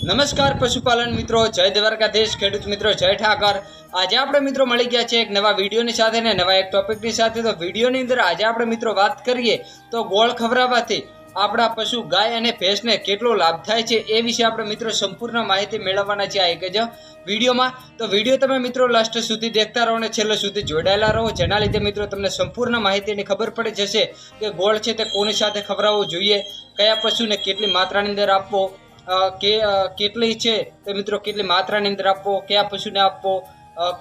નમસ્કાર પશુપાલન મિત્રો, જય દ્વારકાધીશ, ખેડૂત મિત્રો, જય ઠાકર. આજે આપણે મિત્રો મળી ગયા છે એક નવા વિડીયોની સાથે ને નવા એક ટોપિકની સાથે. તો વિડીયોની અંદર આજે આપણે મિત્રો વાત કરીએ તો ગોળ ખવડાવવાથી આપણા પશુ ગાય અને ભેંસને કેટલો લાભ થાય છે એ વિશે આપણે મિત્રો સંપૂર્ણ માહિતી મેળવવાના છે આ એક જ વિડીયોમાં. તો વીડિયો તમે મિત્રો લાસ્ટ સુધી દેખતા રહો અને છેલ્લે સુધી જોડાયેલા રહો. જેના લીધે મિત્રો તમને સંપૂર્ણ માહિતીની ખબર પડી જશે કે ગોળ છે તે કોની સાથે ખવડાવવું જોઈએ, કયા પશુને કેટલી માત્રાની અંદર આપવો કે કેટલી છે તે મિત્રો કેટલી માત્રાની અંદર આપવો, કયા પશુને આપવો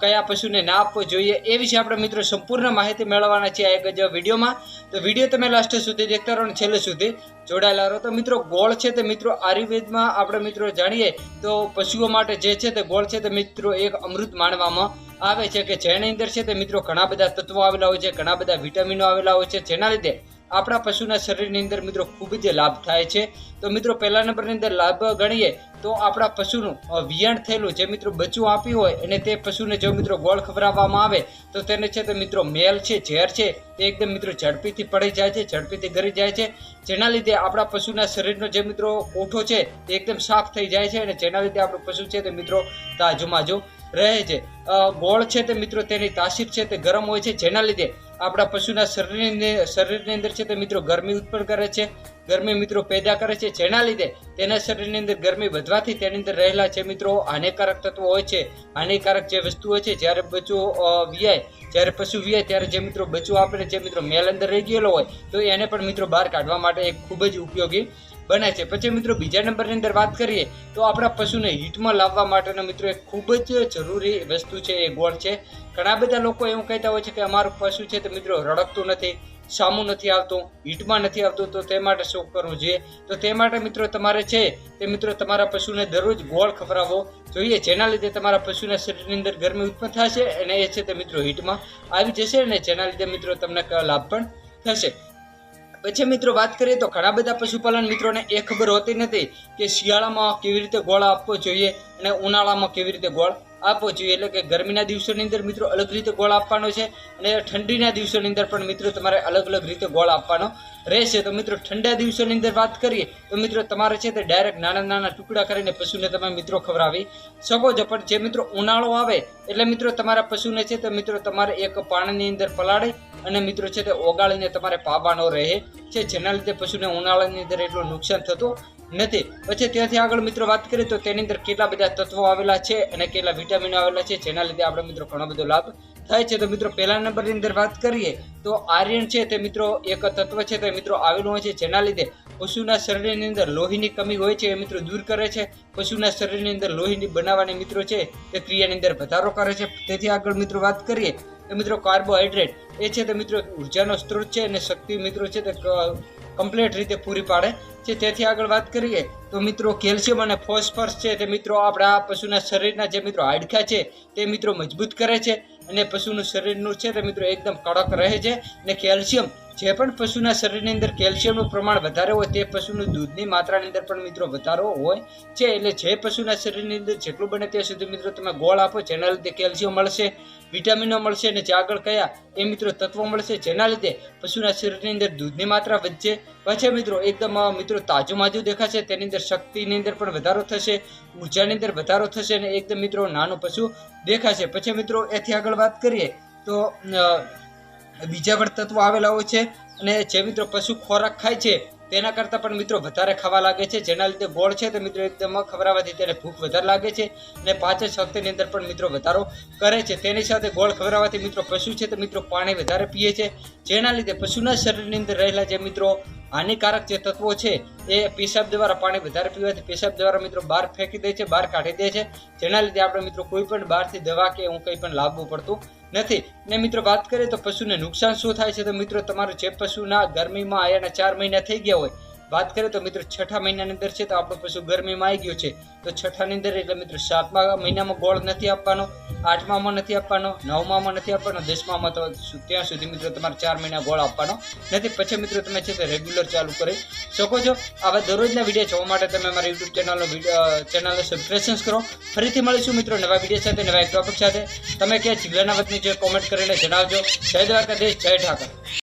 કયા પશુને ના આપવો જોઈએ એ વિશે આપણે મિત્રો સંપૂર્ણ માહિતી મેળવવાના છે આ એક જ વિડીયોમાં. તો વીડિયો તમે લાસ્ટ સુધી દેખતા રહો અને છેલ્લે સુધી જોડાયેલા રહો. તો મિત્રો ગોળ છે તે મિત્રો આયુર્વેદમાં આપણે મિત્રો જાણીએ તો પશુઓ માટે જે છે તે ગોળ છે તે મિત્રો એક અમૃત માનવામાં આવે છે કે જેની અંદર છે તે મિત્રો ઘણા બધા તત્વો આવેલા હોય છે, ઘણા બધા વિટામિનો આવેલા હોય છે. જેના લીધે આપણા પશુના શરીરની અંદર મિત્રો ખૂબ જ લાભ થાય છે. તો મિત્રો, પહેલા નંબરની અંદર લાભ ગણીએ તો આપણા પશુનું વિયાણ થયેલું જે મિત્રો બચ્ચું આપ્યું હોય અને તે પશુને જો મિત્રો ગોળ ખવડાવવામાં આવે તો તેને છે તે મિત્રો મેલ છે, ઝેર છે તે એકદમ મિત્રો ઝડપીથી પડી જાય છે, ઝડપીથી ગરી જાય છે. જેના લીધે આપણા પશુના શરીરનો જે મિત્રો કોઠો છે તે એકદમ સાફ થઈ જાય છે અને જેના લીધે આપણું પશુ છે તે મિત્રો તાજુમાજુ રહે છે. ગોળ છે તે મિત્રો તેની તાસીર છે તે ગરમ હોય છે. જેના લીધે આપણા પશુના શરીરની શરીરની અંદર છે તે મિત્રો ગરમી ઉત્પન્ન કરે છે. ગરમી મિત્રો પેદા કરે છે. જેના લીધે તેના શરીરની અંદર ગરમી વધવાથી તેની અંદર રહેલા જે મિત્રો હાનિકારક તત્વો હોય છે, હાનિકારક જે વસ્તુઓ છે, જ્યારે બચ્ચું વ્યાય, જ્યારે પશુ વિયાય, ત્યારે જે મિત્રો બચ્ચું આપણે જે મિત્રો મેલ અંદર રહી ગયેલો હોય, તો એને પણ મિત્રો બહાર કાઢવા માટે એક ખૂબ જ ઉપયોગી બને છે. પછી મિત્રો બીજા નંબરની અંદર વાત કરીએ તો આપણા પશુને હિટમાં લાવવા માટેનો મિત્રો એક ખૂબ જ જરૂરી વસ્તુ છે, એ ગોળ છે. ઘણા બધા લોકો એવું કહેતા હોય છે કે અમારું પશુ છે તે મિત્રો રડકતું નથી, સામું નથી આવતું, હીટમાં નથી આવતું, તો તે માટે શું કરવું જોઈએ? તો તે માટે મિત્રો તમારે છે તે મિત્રો તમારા પશુને દરરોજ ગોળ ખવડાવવો જોઈએ, જેના લીધે તમારા પશુના શરીરની અંદર ગરમી ઉત્પન્ન થશે અને એ છે તે મિત્રો હીટમાં આવી જશે અને જેના લીધે મિત્રો તમને લાભ પણ થશે. પછી મિત્રો વાત કરીએ તો ઘણા બધા પશુપાલન મિત્રોને એ ખબર હોતી નથી કે શિયાળામાં કેવી રીતે ગોળ આપવો જોઈએ અને ઉનાળામાં કેવી રીતે ગોળ આપવો જોઈએ. એટલે કે ગરમીના દિવસોની અંદર મિત્રો અલગ રીતે ગોળ આપવાનો છે અને ઠંડીના દિવસોની અંદર પણ મિત્રો તમારે અલગ અલગ રીતે ગોળ આપવાનો રહેશે. તો મિત્રો ઠંડા દિવસોની અંદર વાત કરીએ, તો મિત્રો તમારે છે તે ડાયરેક્ટ નાના નાના ટુકડા કરીને પશુને તમે મિત્રો ખવડાવી શકો છો. પણ જે મિત્રો ઉનાળો આવે, એટલે મિત્રો તમારા પશુને છે તે મિત્રો તમારે એક પાણીની અંદર પલાળી અને મિત્રો છે તે ઓગાળીને તમારે પાવાનો રહે છે. જેના લીધે પશુને ઉનાળાની અંદર એટલું નુકસાન થતું નથી. પછી ત્યાંથી આગળ મિત્રો વાત કરીએ તો તેની અંદર કેટલા બધા તત્વો આવેલા છે અને કેટલા વિટામિનો આવેલા છે, જેના લીધે આપણે મિત્રો ઘણો બધો લાભ થાય છે. તો મિત્રો પહેલા નંબરની અંદર વાત કરીએ તો આર્યન છે તે મિત્રો એક તત્વ છે તે મિત્રો આવેલું હોય છે, જેના લીધે પશુના શરીરની અંદર લોહીની કમી હોય છે એ મિત્રો દૂર કરે છે. પશુના શરીરની અંદર લોહીની બનાવવાની મિત્રો છે તે ક્રિયાની અંદર વધારો કરે છે. તેથી આગળ મિત્રો વાત કરીએ તો મિત્રો કાર્બોહાઈડ્રેટ એ છે તે મિત્રો ઉર્જાનો સ્ત્રોત છે અને શક્તિ મિત્રો છે તે કમ્પ્લીટ રીતે પૂરી પાડે. છે તેથી આગળ વાત કરીએ, તો મિત્રો કેલ્શિયમ અને ફોસ્ફરસ છે તે મિત્રો આપણા પશુના શરીરના જે મિત્રો હાડકા છે, તે મિત્રો મજબૂત કરે છે. અને પશુનું શરીરનું છે તે મિત્રો એકદમ કડક રહે છે. અને કેલ્શિયમ જે પણ પશુના શરીરની અંદર કેલ્શિયમનું પ્રમાણ વધારે હોય તે પશુનું દૂધની માત્રાની અંદર પણ મિત્રો વધારો હોય છે. એટલે જે પશુના શરીરની અંદર જેટલું બને ત્યાં સુધી મિત્રો તમે ગોળ આપો, જેના લીધે કેલ્શિયમ મળશે, વિટામિનો મળશે અને જે આગળ કયા એ મિત્રો તત્વો મળશે, જેના લીધે પશુના શરીરની અંદર દૂધની માત્રા વધશે. પછી મિત્રો એકદમ મિત્રો તાજું માજું દેખાશે, તેની અંદર શક્તિની અંદર પણ વધારો થશે, ઉર્જાની અંદર વધારો થશે અને એકદમ મિત્રો નાનું પશુ દેખાશે. પછી મિત્રો એથી આગળ વાત કરીએ તો બીજા પણ તત્વો આવેલા હોય છે અને જે મિત્રો પશુ ખોરાક ખાય છે, તેના કરતાં પણ મિત્રો વધારે ખાવા લાગે છે. જેના લીધે ગોળ છે તે મિત્રો એકદમ ખવડાવવાથી તેને ભૂખ વધારે લાગે છે અને પાચન શક્તિની અંદર પણ મિત્રો વધારો કરે છે. તેની સાથે ગોળ ખવડાવવાથી મિત્રો પશુ છે તે મિત્રો પાણી વધારે પીએ છે. જેના લીધે પશુના શરીરની અંદર રહેલા જે મિત્રો હાનિકારક જે તત્વો છે એ પેશાબ દ્વારા પાણી વધારે પીવાથી પેશાબ દ્વારા મિત્રો બહાર ફેંકી દે છે, બહાર કાઢી દે છે. જેના લીધે આપણે મિત્રો કોઈ પણ બહારથી દવા કે એવું કંઈ પણ લાવવું પડતું નથી. ને મિત્રો, વાત કરીએ તો પશુને નુકસાન શું થાય છે? તો મિત્રો, તમારું જે પશુના ગરમીમાં આયાના ચાર મહિના થઈ ગયા હોય વાત કરીએ તો મિત્રો છઠ્ઠા મહિનાની અંદર છે તો આપણું પશુ ગરમીમાં આવી ગયું છે. તો છઠ્ઠાની અંદર એટલે મિત્રો સાતમા મહિનામાં ગોળ નથી આપવાનો, આઠમામાં નથી આપવાનો, નવમામાં નથી આપવાનો, દસમામાં તો ત્યાં સુધી મિત્રો તમારે ચાર મહિના ગોળ આપવાનો નથી. પછી મિત્રો તમે છે તે રેગ્યુલર ચાલુ કરી શકો છો. આવા દરરોજના વીડિયો જોવા માટે તમે અમારા યુટ્યુબ ચેનલનો ચેનલને સબસ્ક્રિપ્શન કરો. ફરીથી મળીશું મિત્રો નવા વીડિયો સાથે, નવા એક ટોપિક સાથે. તમે ક્યાં જિલ્લાના વતની છે કોમેન્ટ કરીને જણાવજો. જય દ્વારકાધીશ, જય ઠાકર.